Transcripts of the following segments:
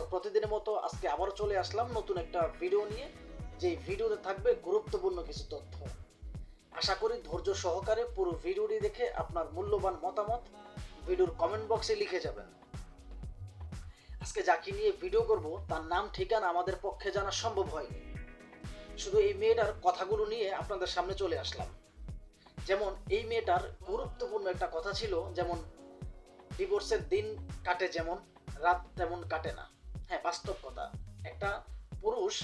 তো প্রতিদিনের মতো আজকে আবারও চলে আসলাম নতুন একটা ভিডিও নিয়ে যে ভিডিওতে থাকবে গুরুত্বপূর্ণ কিছু তথ্য। আশা করি ধৈর্য সহকারে পুরো ভিডিওটি দেখে আপনার মূল্যবান মতামত ভিডিওর কমেন্ট বক্সে লিখে যাবেন। আজকে যাকে নিয়ে ভিডিও করব, তার নাম, ঠিকানা আমাদের পক্ষে জানা সম্ভব হয়নি। শুধু এই মেয়েটার কথাগুলো নিয়ে আপনাদের সামনে চলে আসলাম। যেমন, এই মেয়েটার গুরুত্বপূর্ণ একটা কথা ছিল, যেমন ডিভোর্সের দিন কাটে যেমন, রাত তেমন কাটে না। হ্যাঁ বাস্তব কথা। একটা পুরুষ,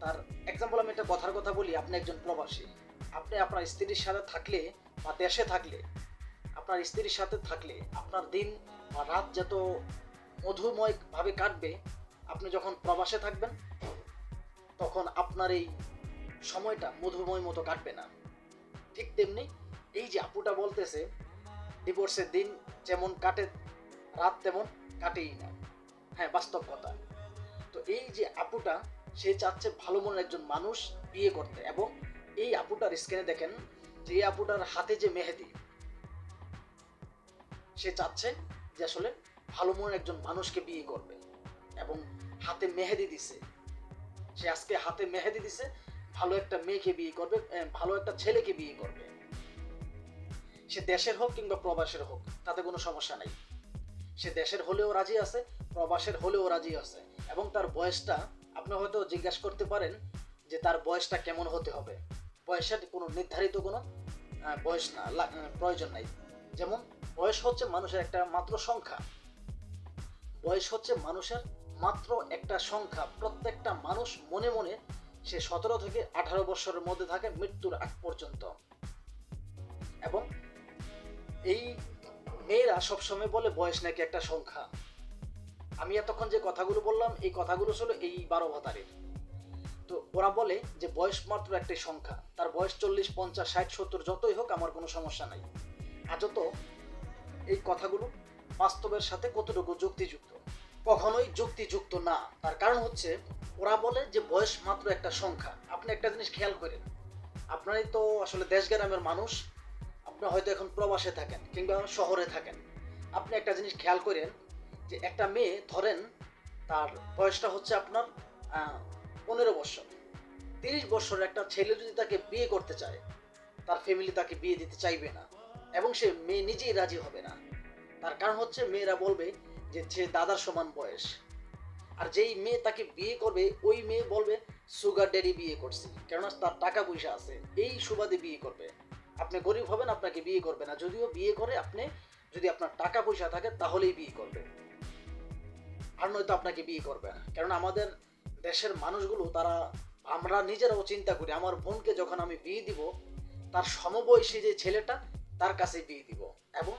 তার এক্সাম্পল আমি একটা কথার কথা বলি, আপনি একজন প্রবাসী। আপনি আপনার স্ত্রীর সাথে থাকলে বা দেশে থাকলে, আপনার স্ত্রীর সাথে থাকলে, আপনার দিন বা রাত যত মধুময়ভাবে কাটবে, আপনি যখন প্রবাসে থাকবেন, তখন আপনার এই সময়টা মধুময় মতো কাটবে না। ঠিক তেমনি এই যে আপুটা বলতেছে ডিভোর্সের দিন যেমন কাটে, রাত তেমন কাটেই না। হ্যাঁ বাস্তব কথা। তো এই যে আপুটা, সে চাচ্ছে ভালো মনের একজন মানুষ বিয়ে করতে এবং এই আপুটার স্ক্রিনে দেখেন যে এই আপুটার হাতে যে মেহেদি, সে চাচ্ছে যে আসলে ভালো মনের একজন মানুষকে বিয়ে করবে এবং হাতে মেহেদি দিছে। সে আজকে হাতে মেহেদি দিছে, ভালো একটা মেয়েকে বিয়ে করবে ভালো একটা ছেলেকে বিয়ে করবে। সে দেশের হোক কিংবা প্রবাসের হোক, তাতে কোনো সমস্যা নাই। সে দেশের হলেও রাজি আছে প্রবাসের হলেও রাজি আছে এবং তার বয়সটা আপনি হয়তো জিজ্ঞাসা করতে পারেন যে তার বয়সটা কেমন হতে হবে। বয়সের কোনো নির্ধারিত কোনো বয়স না প্রয়োজন নাই। যেমন বয়স হচ্ছে মানুষের একটা মাত্র সংখ্যা। বয়স হচ্ছে মানুষের মাত্র একটা সংখ্যা। প্রত্যেকটা মানুষ মনে মনে সে সতেরো থেকে আঠারো বছরের মধ্যে থাকে মৃত্যুর আগ পর্যন্ত। এবং এই মেয়েরা সবসময় বলে বয়স নাকি একটা সংখ্যা। আমি এতক্ষণ যে কথাগুলো বললাম, এই কথাগুলো ছিল এই বারো ভাতারের তো ওরা বলে যে বয়স মাত্র একটাই সংখ্যা। তার বয়স চল্লিশ, পঞ্চাশ, ষাট, সত্তর, যতই হোক, আমার কোনো সমস্যা নাই। আজত এই কথাগুলো বাস্তবের সাথে কতটুকু যুক্তিযুক্ত? কখনোই যুক্তিযুক্ত না। তার কারণ হচ্ছে, ওরা বলে যে বয়স মাত্র একটা সংখ্যা। আপনি একটা জিনিস খেয়াল করেন। আপনারই তো আসলে দেশ গ্রামের মানুষ। আপনি হয়তো এখন প্রবাসে থাকেন কিংবা শহরে থাকেন। আপনি একটা জিনিস খেয়াল করেন যে একটা মেয়ে, ধরেন তার বয়সটা হচ্ছে আপনার পনেরো বছর। তিরিশ বছরের একটা ছেলে যদি তাকে বিয়ে করতে চায়, তার ফ্যামিলি তাকে বিয়ে দিতে চাইবে না এবং সে মেয়ে নিজেই রাজি হবে না। তার কারণ হচ্ছে মেয়েরা বলবে যে সে দাদার সমান বয়স। আর যেই মেয়ে তাকে বিয়ে করবে, ওই মেয়ে বলবে সুগার ড্যাডি বিয়ে করছি। কেননা তার টাকা পয়সা আছে, এই সুবাদে বিয়ে করবে। আপনি গরিব হবেন, আপনাকে বিয়ে করবে না। যদিও বিয়ে করে আপনি, যদি আপনার টাকা পয়সা থাকে, তাহলেই বিয়ে করবে। আর নয়তো আপনাকে বিয়ে করবে না। কারণ আমাদের দেশের মানুষগুলো, তারা আমরা নিজেরাও চিন্তা করি, আমার বোনকে যখন আমি বিয়ে দিব, তার সমবয়সী যে ছেলেটা, তার কাছে বিয়ে দিব। এবং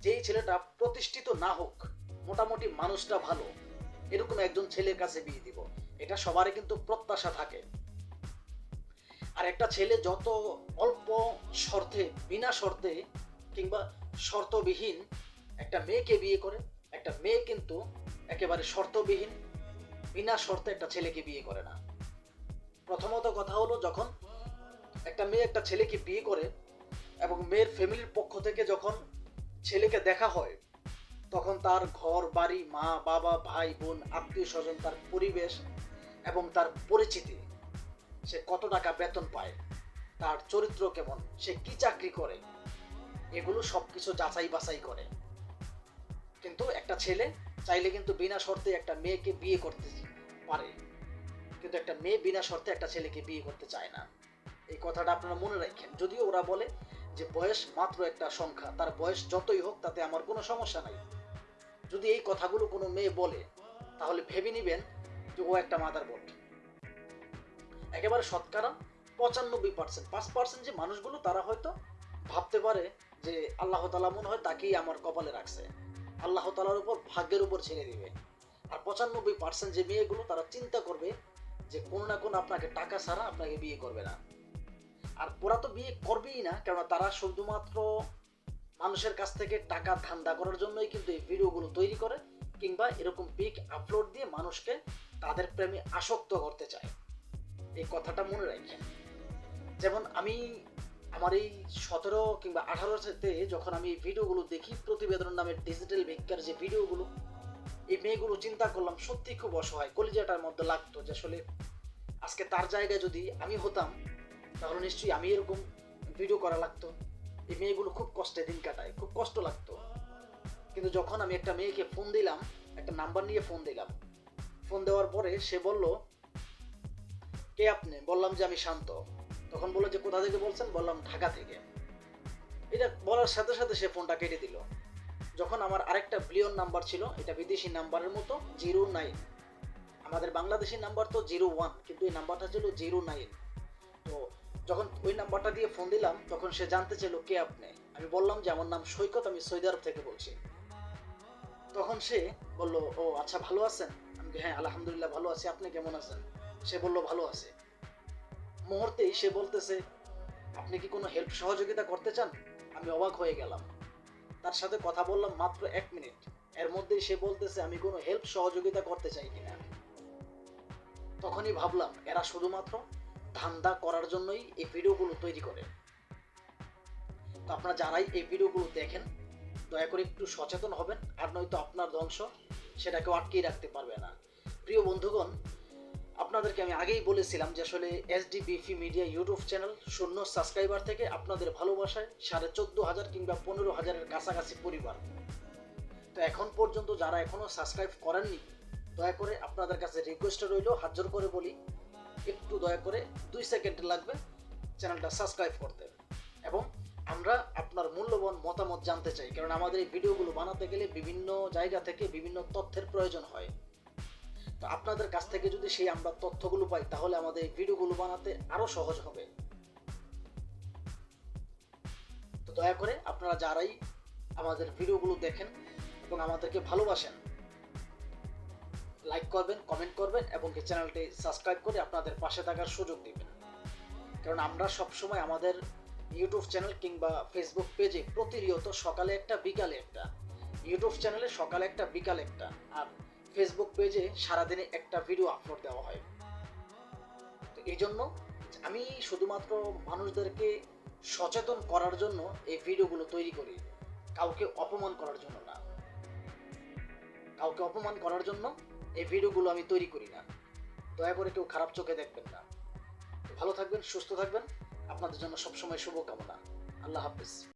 যেই ছেলেটা প্রতিষ্ঠিত না হোক, মোটামুটি মানুষটা ভালো, এরকম একজন ছেলের কাছে বিয়ে দিব। এটা সবারই কিন্তু প্রত্যাশা থাকে। আর একটা ছেলে যত অল্প শর্তে, বিনা শর্তে কিংবা শর্তবিহীন একটা মেয়েকে বিয়ে করে, একটা মেয়ে কিন্তু একেবারে শর্তবিহীন, বিনা শর্তে একটা ছেলেকে বিয়ে করে না। প্রথমত কথা হলো যখন একটা মেয়ে একটা ছেলেকে বিয়ে করে এবং মেয়ের ফ্যামিলির পক্ষ থেকে যখন ছেলেকে দেখা হয়, তখন তার ঘর, বাড়ি, মা, বাবা, ভাই, বোন, আত্মীয় স্বজন, তার পরিবেশ এবং তার পরিচিতি, সে কত টাকা বেতন পায়, তার চরিত্র কেমন, সে কি চাকরি করে, এগুলো সব কিছু যাচাই বাছাই করে। কিন্তু একটা ছেলে চাইলে কিন্তু বিনা শর্তে একটা মেয়েকে বিয়ে করতে পারে। কিন্তু একটা মেয়ে বিনা শর্তে একটা ছেলেকে বিয়ে করতে চায় না। এই কথাটা আপনারা মনে রাখেন। যদিও ওরা বলে যে বয়স মাত্র একটা সংখ্যা, তার বয়স যতই হোক, তাতে আমার কোনো সমস্যা নাই। যদি এই কথাগুলো কোনো মেয়ে বলে, তাহলে ভেবে নিবেন যে ও একটা মাদার বোর্ড একেবারে শতকরা পঁচানব্বই পার্সেন্ট পাঁচ পার্সেন্ট যে মানুষগুলো, তারা হয়তো ভাবতে পারে যে আল্লাহ তালা মনে হয় তাকেই আমার কপালে রাখছে। আল্লাহ তালার উপর ভাগ্যের উপর ছেড়ে দিবে। আর পঁচানব্বই পার্সেন্ট যে মেয়েগুলো, তারা চিন্তা করবে যে কোনো না কোনো আপনাকে টাকা ছাড়া আপনাকে বিয়ে করবে না। আর ওরা তো বিয়ে করবেই না, কেননা তারা শুধুমাত্র মানুষের কাছ থেকে টাকা ধান্দা করার জন্যই কিন্তু এই ভিডিওগুলো তৈরি করে, কিংবা এরকম পিক আপলোড দিয়ে মানুষকে তাদের প্রেমে আসক্ত করতে চায়। এই কথাটা মনে রাখেন। যেমন আমি আমার এই সতেরো কিংবা আঠারো সাথে যখন আমি ভিডিওগুলো দেখি, প্রতিবেদন নামের ডিজিটাল ভিক্ষার যে ভিডিওগুলো, এই মেয়েগুলো চিন্তা করলাম সত্যি খুব অসহায়। কলিজাটার মধ্যে লাগতো যে আসলে আজকে তার জায়গায় যদি আমি হতাম, তাহলে নিশ্চয়ই আমি এরকম ভিডিও করা লাগতো। এই মেয়েগুলো খুব কষ্টে দিন কাটায়, খুব কষ্ট লাগতো। কিন্তু যখন আমি একটা মেয়েকে ফোন দিলাম, একটা নাম্বার নিয়ে ফোন দিলাম ফোন দেওয়ার পরে সে বলল, কে আপনি? বললাম যে আমি শান্ত। তখন বলল যে, কোথা থেকে বলছেন? বললাম, ঢাকা থেকে। এটা বলার সাথে সাথে সে ফোনটা কেটে দিল। যখন আমার আরেকটা ব্লিয়ন নাম্বার ছিল, এটা বিদেশি নাম্বারের মতো, জিরো নাইন। আমাদের বাংলাদেশি নাম্বার তো জিরো ওয়ান, কিন্তু এই নাম্বারটা ছিল জিরো নাইন। তো যখন ওই নাম্বারটা দিয়ে ফোন দিলাম, তখন সে জানতে চাইলো, কে আপনি? আমি বললাম যে, আমার নাম সৈকত, আমি সৌদি আরব থেকে বলছি। তখন সে বলল, ও আচ্ছা ভালো আছেন? আমি হ্যাঁ আলহামদুলিল্লাহ, ভালো আছি। আপনি কেমন আছেন? সে বলল, ভালো আছে। মুহূর্তেই সে বলতেছে, আপনি কি কোনো হেল্প সহযোগিতা করতে চান? আমি অবাক হয়ে গেলাম। তার সাথে কথা বললাম মাত্র এক মিনিট। এর মধ্যেই সে বলতেছে, আমি কোনো হেল্প সহযোগিতা করতে চাই কিনা? তখনই ভাবলাম, এরা শুধুমাত্র ধান্দা করার জন্যই এই ভিডিওগুলো তৈরি করে। তো আপনারা যারাই এই ভিডিওগুলো দেখেন, দয়া করে একটু সচেতন হবেন, আর নয়তো আপনার ধ্বংস সেটাকে আটকিয়ে রাখতে পারবে না। প্রিয় বন্ধুগণ আপনাদেরকে আমি আগেই বলেছিলাম যে আসলে এসডি বিফি মিডিয়া ইউটিউব চ্যানেল শূন্য সাবস্ক্রাইবার থেকে আপনাদের ভালোবাসায় সাড়ে চোদ্দ হাজার কিংবা পনেরো হাজারের কাছাকাছি পরিবার। তো এখন পর্যন্ত যারা এখনও সাবস্ক্রাইব করেননি, দয়া করে আপনাদের কাছে রিকোয়েস্ট রইল, হাত জোর করে বলি, একটু দয়া করে দুই সেকেন্ড লাগবে চ্যানেলটা সাবস্ক্রাইব করতে। এবং আমরা আপনার মূল্যবান মতামত জানতে চাই, কারণ আমাদের এই ভিডিওগুলো বানাতে গেলে বিভিন্ন জায়গা থেকে বিভিন্ন তথ্যের প্রয়োজন হয়। তো আপনাদের কাছ থেকে যদি সেই আমরা তথ্যগুলো পাই, তাহলে আমাদের ভিডিওগুলো বানাতে আরও সহজ হবে। তো দয়া করে আপনারা যারাই আমাদের ভিডিওগুলো দেখেন এবং আমাদেরকে ভালোবাসেন লাইক করবেন কমেন্ট করবেন এবং এই চ্যানেলটি সাবস্ক্রাইব করে আপনাদের পাশে থাকার সুযোগ দিবেন। কারণ আমরা সবসময় আমাদের ইউটিউব চ্যানেল কিংবা ফেসবুক পেজে প্রতিনিয়ত সকালে একটা, বিকালে একটা। ইউটিউব চ্যানেলে সকালে একটা, বিকালে একটা। আর ফেসবুক পেজে সারাদিনে একটা ভিডিও আপলোড দেওয়া হয়। তো এই জন্য আমি শুধুমাত্র মানুষদেরকে সচেতন করার জন্য এই ভিডিওগুলো তৈরি করি। কাউকে অপমান করার জন্য না। কাউকে অপমান করার জন্য এই ভিডিওগুলো আমি তৈরি করি না। দয়া করে কেউ খারাপ চোখে দেখবেন না। ভালো থাকবেন, সুস্থ থাকবেন। আপনাদের জন্য সবসময় শুভকামনা। আল্লাহ হাফিজ।